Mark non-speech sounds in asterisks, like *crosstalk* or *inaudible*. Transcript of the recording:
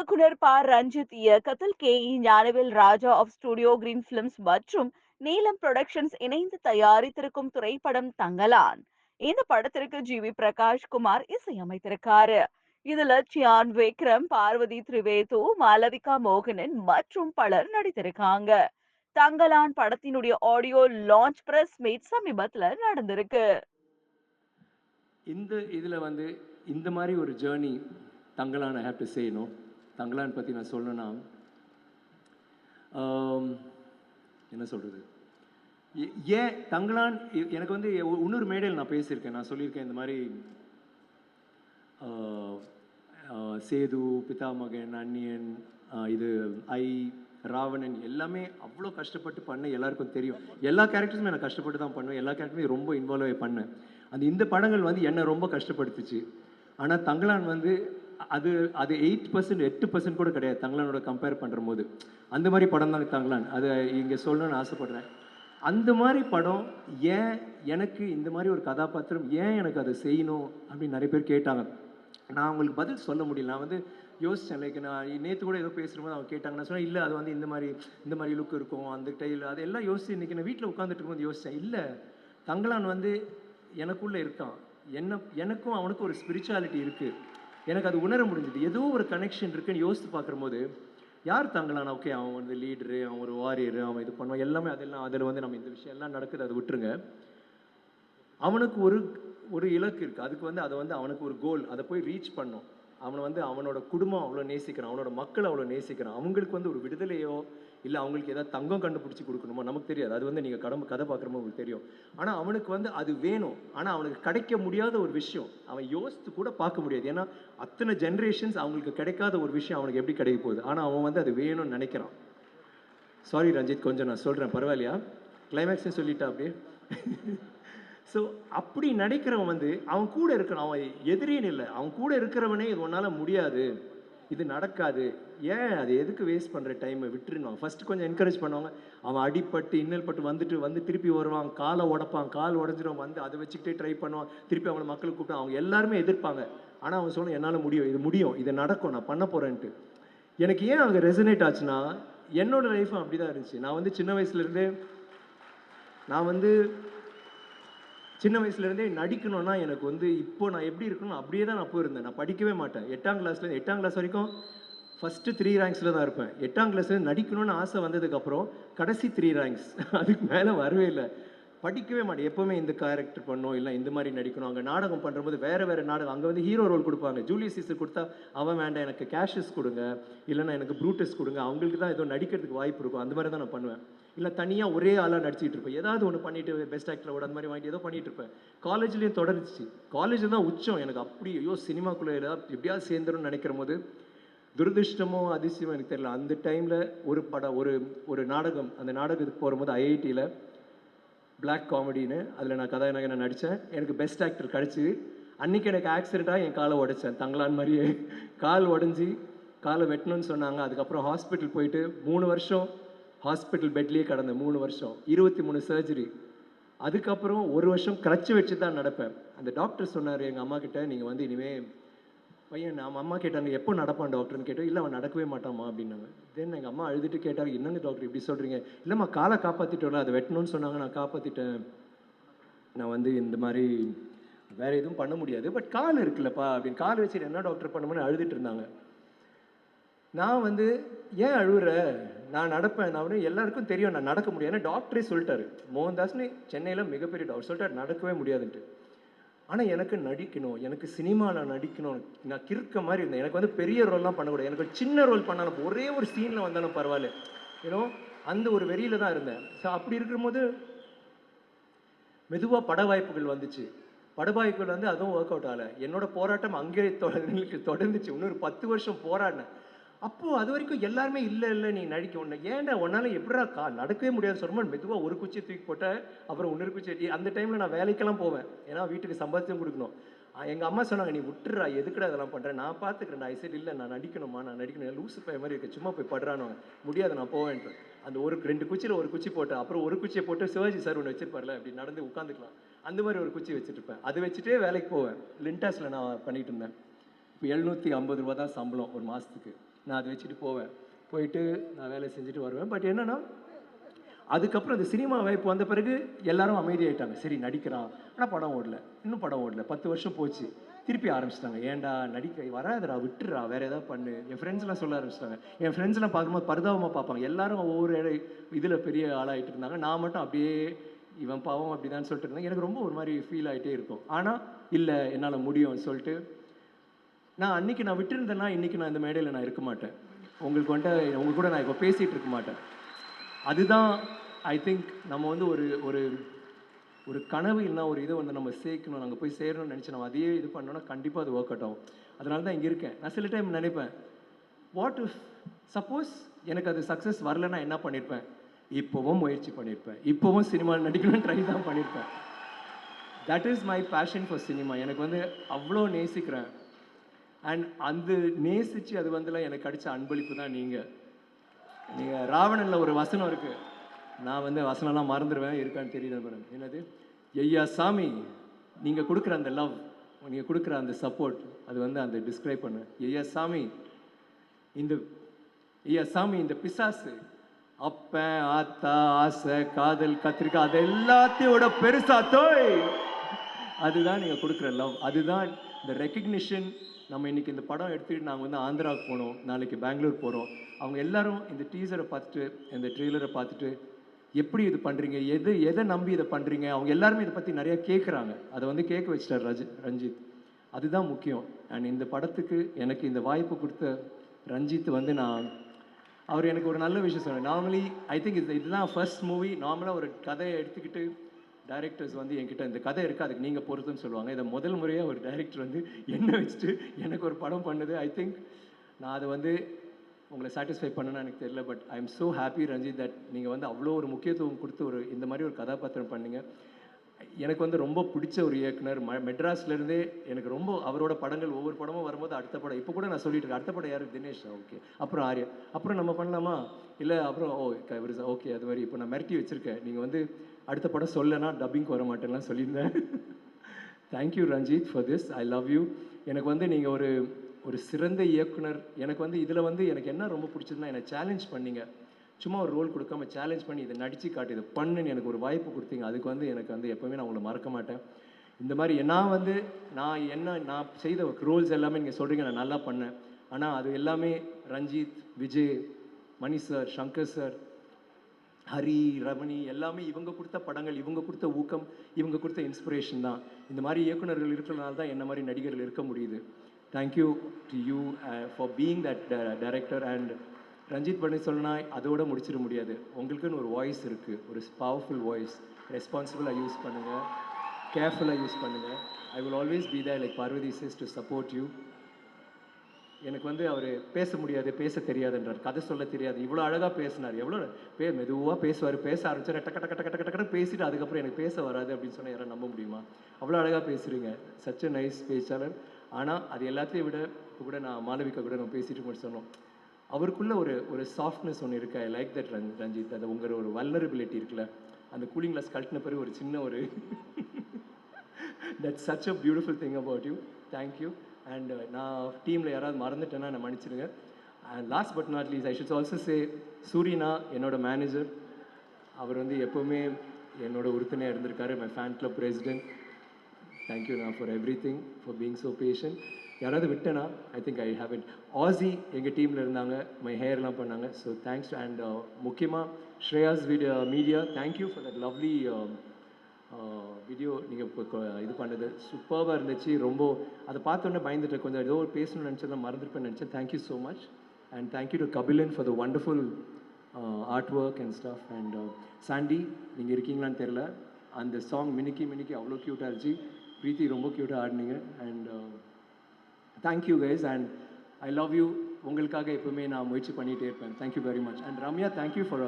இயக்குனர் ப ரஞ்சித் இயக்கத்தில் K E Gnanavel Raja of studio green films மற்றும் நீலம் புரொடக்ஷன்ஸ் இணைந்து தயாரித்திருக்கும் திரைப்படம் தங்கலான். இந்த படத்திற்கு ஜி. வி. பிரகாஷ் குமார் இசையமைத்திருக்காரு. இதுல சியான் விக்ரம் பார்வதி திரிவேது மாலவிகா மோகனன் மற்றும் பலர் நடித்திருக்காங்க. தங்கலான் படத்தினுடைய ஆடியோ லான்ச் பிரஸ் மீட் சமீபத்துல நடந்திருக்கு. இந்த இதில் வந்து இந்த மாதிரி ஒரு journey Thangalaan I have to know? Thangalaan பற்றி நான் சொல்லணும்னா என்ன சொல்கிறது ஏன் தங்கலான் எனக்கு வந்து இன்னொரு மேடையில் நான் பேசியிருக்கேன். நான் சொல்லியிருக்கேன் இந்த மாதிரி சேது பிதாமகன் அன்னியன் இது ஐ ராவணன் எல்லாமே அவ்வளோ கஷ்டப்பட்டு பண்ண எல்லாருக்கும் தெரியும். எல்லா கேரக்டர்ஸுமே நான் கஷ்டப்பட்டு தான் பண்ணுவேன். எல்லா கேரக்டருமே ரொம்ப இன்வால்வ் பண்ணேன். அந்த இந்த படங்கள் வந்து என்னை ரொம்ப கஷ்டப்படுத்துச்சு. ஆனால் தங்கலான் வந்து அது அது எயிட் பர்சன்ட் எட்டு பர்சன்ட் கூட கிடையாது. தங்கலானோட கம்பேர் பண்ணுற போது அந்த மாதிரி படம் தான் தங்களான். அதை இங்கே சொல்லணும்னு ஆசைப்படுறேன். அந்த மாதிரி படம் ஏன் எனக்கு இந்த மாதிரி ஒரு கதாபாத்திரம் ஏன் எனக்கு அதை செய்யணும் அப்படின்னு நிறைய பேர் கேட்டாங்க. நான் அவங்களுக்கு பதில் சொல்ல முடியல. நான் வந்து யோசித்தேன் லைக் நான் நேற்று கூட ஏதோ பேசுகிறபோது அவங்க கேட்டாங்க. நான் சொன்னேன் இல்லை அது வந்து இந்த மாதிரி இந்த மாதிரி லுக் இருக்கும் அந்த டைல் அதெல்லாம் யோசிச்சு இன்றைக்கி நான் வீட்டில் உட்காந்துட்டு இருக்கும்போது யோசித்தேன் இல்லை தங்களான் வந்து எனக்குள்ளே இருக்கான். என்ன எனக்கும் அவனுக்கும் ஒரு ஸ்பிரிச்சுவாலிட்டி இருக்குது எனக்கு அது உணர முடிஞ்சது. ஏதோ ஒரு கனெக்ஷன் இருக்குன்னு யோசித்து பார்க்கும்போது யார் தங்கலான் ஓகே அவன் வந்து லீடரு அவன் ஒரு வாரியர் அவன் இது பண்ணுவான். எல்லாமே அதெல்லாம் அதில் வந்து நம்ம இந்த விஷயம் எல்லாம் நடக்குது அதை விட்டுருங்க. அவனுக்கு ஒரு ஒரு இலக்கு இருக்குது அதுக்கு வந்து அதை வந்து அவனுக்கு ஒரு கோல் அதை போய் ரீச் பண்ணும் அவனை வந்து அவனோட குடும்பம் அவ்வளோ நேசிக்கிறான் அவனோட மக்கள் அவ்வளோ நேசிக்கிறான் அவங்களுக்கு வந்து ஒரு விடுதலையோ இல்லை அவங்களுக்கு ஏதாவது தங்கம் கண்டுபிடிச்சி கொடுக்கணுமோ நமக்கு தெரியாது. அது வந்து நீங்கள் கடமை கதை பார்க்குறமோ உங்களுக்கு தெரியும். ஆனால் அவனுக்கு வந்து அது வேணும். ஆனால் அவனுக்கு கிடைக்க முடியாத ஒரு விஷயம். அவன் யோசித்து கூட பார்க்க முடியாது. ஏன்னா அத்தனை ஜென்ரேஷன்ஸ் அவங்களுக்கு கிடைக்காத ஒரு விஷயம் அவனுக்கு எப்படி கிடைக்க போகுது? ஆனால் அவன் வந்து அது வேணும்னு நினைக்கிறான். சாரி ரஞ்சித் கொஞ்சம் நான் சொல்கிறேன் பரவாயில்லையா? கிளைமேக்ஸே சொல்லிட்டா அப்படியே? ஸோ அப்படி நடிக்கிறவன் வந்து அவன் கூட இருக்கணும். அவன் எதிரின்னு இல்லை. அவன் கூட இருக்கிறவனே இது உன்னால் முடியாது. இது நடக்காது. ஏன்? அது எதுக்கு வேஸ்ட் பண்ணுற டைமை விட்டுருணும் ஃபர்ஸ்ட் கொஞ்சம் என்கரேஜ் பண்ணுவாங்க. அவன் அடிப்பட்டு இன்னல் பட்டு வந்துட்டு வந்து திருப்பி வருவான். காலை உடப்பான். கால் உடஞ்சிரும். வந்து அதை வச்சுக்கிட்டே ட்ரை பண்ணுவான். திருப்பி அவங்கள மக்களுக்கு கூப்பிட்டு அவங்க எல்லாருமே எதிர்ப்பாங்க. ஆனால் அவன் சொன்ன என்னால் முடியும். இது முடியும். இது நடக்கும். நான் பண்ண போகிறேன்ட்டு எனக்கு ஏன் அங்கே ரெசனேட் ஆச்சுன்னா என்னோடய லைஃப்பும் அப்படி தான் இருந்துச்சு. நான் வந்து சின்ன வயசுலேருந்தே நான் வந்து சின்ன வயசுலேருந்தே நடிக்கணும்னா எனக்கு வந்து இப்போ நான் எப்படி இருக்கணும் அப்படியே தான் நான் போயிருந்தேன். நான் படிக்கவே மாட்டேன். எட்டாம் கிளாஸ்ல எட்டாம் கிளாஸ் வரைக்கும் ஃபஸ்ட்டு த்ரீ ரேங்க்ஸில் தான் இருப்பேன். எட்டாம் கிளாஸில் நடிக்கணும்னு ஆசை வந்ததுக்கப்புறம் கடைசி த்ரீ ரேங்க்ஸ் அதுக்கு மேலே வரவே இல்லை. படிக்கவே மாட்டேன். எப்போவுமே இந்த கேரக்டர் பண்ணோம் இல்லை இந்த மாதிரி நடிக்கணும். அங்கே நாடகம் பண்ணுறபோது வேறு வேறு நாடகம். அங்கே வந்து ஹீரோ ரோல் கொடுப்பாங்க. ஜூலியஸ் சீசர் கொடுத்தா அவன் வேண்டாம் எனக்கு கேஷஸ் கொடுங்க. இல்லைன்னா எனக்கு ப்ரூட்டஸ் கொடுங்க. அவங்களுக்கு தான் ஏதோ நடிக்கிறதுக்கு வாய்ப்பு இருக்கும். அந்த மாதிரி தான் நான் பண்ணுவேன். இல்லை தனியாக ஒரே ஆளாக நடிச்சிட்டு இருப்பேன். ஏதாவது ஒன்று பண்ணிட்டு பெஸ்ட் ஆக்டரோட அந்த மாதிரி வாங்கிட்டு ஏதோ பண்ணிட்டு இருப்பேன். காலேஜ்லேயும் தொடர்ந்துச்சு. காலேஜ் தான் உச்சம். எனக்கு அப்படி ஐயோ சினிமாக்குள்ளே ஏதாவது எப்படியாவது சேர்ந்துடும் நினைக்கிற போது துரதிருஷ்டமோ அதிசயமோ எனக்கு தெரியல. அந்த டைமில் ஒரு படம் ஒரு ஒரு நாடகம் அந்த நாடகத்துக்கு போகும்போது ஐஐடியில் பிளாக் காமெடின்னு அதில் நான் கதாநாயகனை நடித்தேன் எனக்கு பெஸ்ட் ஆக்டர் கிடச்சி. அன்னைக்கு எனக்கு ஆக்சிடெண்ட்டாக என் காலை உடைச்சேன். தங்களான் மாதிரியே. கால் உடஞ்சி காலை வெட்டணும்னு சொன்னாங்க. அதுக்கப்புறம் ஹாஸ்பிட்டல் போயிட்டு மூணு வருஷம் ஹாஸ்பிட்டல் பெட்லேயே கடந்த மூணு வருஷம். இருபத்தி மூணு சர்ஜரி அதுக்கப்புறம் ஒரு வருஷம் கிரச்சு வச்சு தான் நடப்பேன். அந்த டாக்டர் சொன்னார் எங்கள் அம்மா கிட்ட நீங்கள் வந்து இனிமே பையன் நம்ம அம்மா கேட்டாங்க எப்போ நடப்பான் டாக்டர்னு கேட்டோம் இல்லை அவன் நடக்கவே மாட்டாமா அப்படின்னாங்க. தென் எங்கள் அம்மா அழுதுட்டு கேட்டாங்க என்னங்க டாக்டர் இப்படி சொல்கிறீங்க இல்லைம்மா காலை காப்பாற்றிட்டோம்ல அதை வெட்டணும்னு சொன்னாங்க நான் காப்பாற்றிட்டேன் நான் வந்து இந்த மாதிரி வேறு எதுவும் பண்ண முடியாது பட் கால் இருக்குல்லப்பா அப்படின்னு கால் வச்சுட்டு என்ன டாக்டர் பண்ணுமோன்னு அழுதுட்டு இருந்தாங்க. நான் வந்து ஏன் அழுகுற நான் நடப்பேன் நான் எல்லாருக்கும் தெரியும் நான் நடக்க முடியும். ஏன்னா டாக்டரே சொல்லிட்டாரு. மோகன்தாஸ்னு சென்னையில் மிகப்பெரிய டாக்டர் சொல்லிட்டார் நடக்கவே முடியாதுன்ட்டு. ஆனால் எனக்கு நடிக்கணும் எனக்கு சினிமாவில் நடிக்கணும். நான் கிறுக்க மாதிரி இருந்தேன். எனக்கு வந்து பெரிய ரோல்லாம் பண்ணக்கூடாது. எனக்கு ஒரு சின்ன ரோல் பண்ணாலும் ஒரே ஒரு சீனில் வந்தாலும் பரவாயில்ல. ஏன்னோ அந்த ஒரு வெறியில் தான் இருந்தேன். ஸோ அப்படி இருக்கும்போது மெதுவாக பட வாய்ப்புகள் வந்துச்சு. பட வாய்ப்புகள் வந்து அதுவும் ஒர்க் அவுட் ஆகலை. என்னோட போராட்டம் அங்கே *laughs* தொடர்ந்துச்சு. இன்னொரு பத்து வருஷம் போராடினேன். அப்போது அது வரைக்கும் எல்லாருமே இல்லை இல்லை நீ நடிக்க. ஒன்று ஏன்டா உன்னால் எப்படிடா கா நடக்கவே முடியாது. சொல்லும்போது மெதுவாக ஒரு குச்சி தூக்கி போட்டேன் அப்புறம் இன்னொரு குச்சி அந்த டைமில் நான் வேலைக்கெல்லாம் போவேன். ஏன்னா வீட்டுக்கு சம்பாதிச்சும் கொடுக்கணும். எங்கள் அம்மா சொன்னாங்க நீ விட்டுறா எதுக்குடா இதெல்லாம் பண்ணுறேன் நான் பார்த்துக்கிறேன் நான் சரி இல்லை நான் நடிக்கணுமா நான் நடிக்கணும். லூசு பைய மாதிரி இருக்கு. சும்மா போய் படுறானு முடியாது நான் போவேன்ட்டு. அந்த ஒரு ரெண்டு குச்சியில் ஒரு குச்சி போட்டேன். அப்புறம் ஒரு குச்சியை போட்டு சிவாஜி சார் ஒன்று வச்சிருப்பார்ல அப்படி நடந்து உட்காந்துக்கலாம் அந்த மாதிரி ஒரு குச்சி வச்சுருப்பேன். அதை வச்சுட்டே வேலைக்கு போவேன். லிண்டாஸில் நான் பண்ணிட்டு இருந்தேன். இப்போ எழுநூற்றி ஐம்பது ரூபா தான் சம்பளம் ஒரு மாதத்துக்கு நான் அதை வச்சுட்டு போவேன். போயிட்டு நான் வேலை செஞ்சுட்டு வருவேன். பட் என்னென்னா அதுக்கப்புறம் அந்த சினிமா வாய்ப்பு வந்த பிறகு எல்லாரும் அமைதியாயிட்டாங்க. சரி நடிக்கிறான். ஆனால் படம் ஓடல. இன்னும் படம் ஓடல. பத்து வருஷம் போச்சு. திருப்பி ஆரம்பிச்சிட்டாங்க. ஏன்டா நடிக்க வராதுடா விட்டுறா வேற ஏதாவது பண்ணு. என் ஃப்ரெண்ட்ஸ்லாம் சொல்ல ஆரம்பிச்சிட்டாங்க. என் ஃப்ரெண்ட்ஸ்லாம் பார்க்கும்போது பரிதாபமாக பார்ப்பாங்க. எல்லாரும் ஒவ்வொரு இட- பெரிய ஆளாயிட்டு இருந்தாங்க. நான் மட்டும் அப்படியே இவன் பாவம் அப்படிதான் சொல்லிட்டு இருந்தேன். எனக்கு ரொம்ப ஒரு மாதிரி ஃபீல் ஆகிட்டே இருக்கும். ஆனால் இல்லை என்னால் முடியும்னு சொல்லிட்டு நான் அன்னைக்கு நான் விட்டுருந்தேன்னா இன்றைக்கி நான் இந்த மேடையில் நான் இருக்க மாட்டேன். உங்களுக்கு வந்துட்டு உங்க கூட நான் இப்போ பேசிகிட்டு இருக்க மாட்டேன். அதுதான் ஐ திங்க் நம்ம வந்து ஒரு ஒரு ஒரு கனவு இல்லைனா ஒரு இதை வந்து நம்ம சேர்க்கணும். நாங்கள் போய் சேரணும்னு நினச்சி நம்ம அதையே இது பண்ணோன்னா கண்டிப்பாக அது ஒர்க் அவுட் ஆகும். அதனால தான் இங்கே இருக்கேன். நான் சில டைம் நினைப்பேன் வாட் இஃப் சப்போஸ் எனக்கு அது சக்ஸஸ் வரலன்னா என்ன பண்ணியிருப்பேன் இப்போவும் முயற்சி பண்ணியிருப்பேன் இப்போவும் சினிமா நடிக்கணும்னு ட்ரை தான் பண்ணியிருப்பேன் that is my passion for cinema எனக்கு வந்து அவ்வளோ நேசிக்கிறேன். அண்ட் அந்த நேசிச்சு அது வந்துலாம் எனக்கு கிடைச்ச அன்பளிப்பு தான் நீங்கள் நீங்கள் ராவணன்ல ஒரு வசனம் இருக்கு. நான் வந்து வசனம்லாம் மறந்துடுவேன் இருக்கான்னு தெரியல மேடம் என்னது? ஐயா சாமி நீங்கள் கொடுக்குற அந்த லவ் நீங்கள் கொடுக்குற அந்த சப்போர்ட் அது வந்து அந்த டிஸ்கிரைப் பண்ணு. ஐயா சாமி இந்த ஐயா சாமி இந்த பிசாசு அப்பன் ஆத்தா ஆசை காதல் கத்திரிக்காய் அது எல்லாத்தையோட பெருசா தோய். அதுதான் நீங்கள் கொடுக்குற லவ் அதுதான் இந்த ரெக்கக்னிஷன் நம்ம இன்னைக்கு இந்த படம் எடுத்துகிட்டு நாங்கள் வந்து ஆந்திராவுக்கு போனோம் நாளைக்கு பெங்களூர் போகிறோம் அவங்க எல்லாரும் இந்த டீசரை பார்த்துட்டு இந்த ட்ரெய்லரை பார்த்துட்டு எப்படி இது பண்ணுறீங்க எது எதை நம்பி இதை பண்ணுறீங்க அவங்க எல்லாருமே இதை பற்றி நிறையா கேட்குறாங்க அதை வந்து கேட்க வச்சிட்டார் ரஜி ரஞ்சித். அதுதான் முக்கியம். அண்ட் இந்த படத்துக்கு எனக்கு இந்த வாய்ப்பு கொடுத்த ரஞ்சித் வந்து நான் அவர் எனக்கு ஒரு நல்ல விஷயம் சொன்னேன் நார்மலி ஐ திங்க் இது இதுதான் ஃபர்ஸ்ட் மூவி நார்மலாக ஒரு கதையை எடுத்துக்கிட்டு டைரக்டர்ஸ் வந்து என்கிட்ட இந்த கதை இருக்குது அதுக்கு நீங்கள் பொறுத்துன்னு சொல்லுவாங்க. இதை முதல் முறையாக ஒரு டைரக்டர் வந்து என்ன வச்சுட்டு எனக்கு ஒரு படம் பண்ணுது. ஐ திங்க் நான் அதை வந்து உங்களை சாட்டிஸ்ஃபை பண்ணணும்னு எனக்கு தெரியல but I am so happy Ranjith that நீங்கள் வந்து அவ்வளோ ஒரு முக்கியத்துவம் கொடுத்து ஒரு இந்த மாதிரி ஒரு கதாபாத்திரம் பண்ணீங்க. எனக்கு வந்து ரொம்ப பிடிச்ச ஒரு இயக்குனர். ம மெட்ராஸ்லேருந்தே எனக்கு ரொம்ப அவரோட படங்கள் ஒவ்வொரு படமும் வரும்போது அடுத்த படம். இப்போ கூட நான் சொல்லிட்டு இருக்கேன். அடுத்த படம் யார்? தினேஷ். ஓகே. அப்புறம் ஆர்யா. அப்புறம் நம்ம பண்ணலாமா? இல்லை அப்புறம் ஓ ஓகே. அது மாதிரி இப்போ நான் மிரட்டி வச்சுருக்கேன். நீங்கள் வந்து அடுத்த படம் சொல்லனா டப்பிங்க்கு வர மாட்டேன்லாம் சொல்லியிருந்தேன். Thank you Ranjith for this I love you எனக்கு வந்து நீங்கள் ஒரு ஒரு சிறந்த இயக்குனர். எனக்கு வந்து இதில் வந்து எனக்கு என்ன ரொம்ப பிடிச்சதுன்னா என்னை சேலஞ்ச் பண்ணீங்க. சும்மா ஒரு ரோல் கொடுக்காம சேலஞ்ச் பண்ணி இதை நடித்து காட்டு இதை பண்ணுன்னு எனக்கு ஒரு வாய்ப்பு கொடுத்தீங்க. அதுக்கு வந்து எனக்கு வந்து எப்போவுமே நான் உங்களை மறக்க மாட்டேன். இந்த மாதிரி நான் வந்து நான் என்ன நான் செய்த ரோல்ஸ் எல்லாமே நீங்கள் சொல்கிறீங்க நான் நல்லா பண்ணேன். ஆனால் அது எல்லாமே ரஞ்சித் விஜய் மணி சார் சங்கர் சார் ஹரி ரமணி எல்லாமே இவங்க கொடுத்த படங்கள் இவங்க கொடுத்த ஊக்கம் இவங்க கொடுத்த இன்ஸ்பிரேஷன் தான். இந்த மாதிரி இயக்குனர்கள் இருக்கிறனால தான் என்ன மாதிரி நடிகர்கள் இருக்க முடியுது. Thank you to you for being that director and Ranjith பண்ணி சொல்லனா அதோட முடிச்சிட முடியாது. உங்களுக்குன்னு ஒரு வாய்ஸ் இருக்குது ஒரு பவர்ஃபுல் வாய்ஸ் ரெஸ்பான்சிபிளாக யூஸ் பண்ணுங்கள் கேர்ஃபுல்லாக யூஸ் பண்ணுங்கள் I will always be there like Parvathy sis to support you எனக்கு வந்து அவர் பேச முடியாது பேச தெரியாதுன்றார். கதை சொல்ல தெரியாது. இவ்வளோ அழகாக பேசினார். எவ்வளோ பே மெதுவாக பேசுவார் பேச ஆரம்பிச்சார். டக்க டக்க டக்க டக்க டக்கு பேசிட்டு அதுக்கப்புறம் எனக்கு பேச வராது அப்படின்னு சொன்னால் யாரும் நம்ப முடியுமா? அவ்வளோ அழகாக பேசுகிறீங்க சச் நைஸ் பேச்சாளர். ஆனால் அது எல்லாத்தையும் விட இப்போ கூட நான் மாளவிகா கூட நம்ம பேசிட்டு மட்டும் சொன்னோம். அவருக்குள்ளே ஒரு ஒரு சாஃப்ட்னஸ் ஒன்று இருக்கு. I like that run Ranjith அது உங்கள் ஒரு வல்னரபிலிட்டி இருக்குல்ல. அந்த கூலிங் கிளாஸ் கழட்டின பிறகு ஒரு சின்ன ஒரு that's such a beautiful thing about you thank you and uh, நான் டீமில் யாராவது மறந்துட்டேன்னா நான் மன்னிச்சிடுங்க and last but not least I should also say சூரினா என்னோட மேனேஜர் அவர் வந்து எப்போவுமே என்னோட உறுதுணையாக இருந்திருக்காரு. My fan club president thank you நான் for everything for being so passion யாராவது விட்டேனா I think I have it ஆசி எங்கள் டீமில் இருந்தாங்க. மை ஹேர்லாம் பண்ணாங்க. ஸோ தேங்க்ஸ் அண்ட் முக்கியமாக Shreyas video media thank you for that lovely video நீங்கள் இப்போ இது பண்ணது. சூப்பராக இருந்துச்சு. ரொம்ப அதை பார்த்தோன்னே பயந்துட்டேன். கொஞ்சம் ஏதோ ஒரு பேசணும்னு நினச்சதான் மறந்துருப்பேன்னு நினச்சேன். Thank you so much and thank you to Kabilan for the wonderful art work and stuff and Sandy நீங்கள் இருக்கீங்களான்னு தெரில அந்த சாங் மினிக்கி மினிக்கி அவ்வளோ க்யூட்டாக இருந்துச்சு. பிரீத்தி ரொம்ப க்யூட்டாக ஆடினீங்க. And thank you guys and I love you உங்களுக்காக எப்பவுமே நான் முயற்சி பண்ணிகிட்டே இருப்பேன். Thank you very much and Ramya thank you for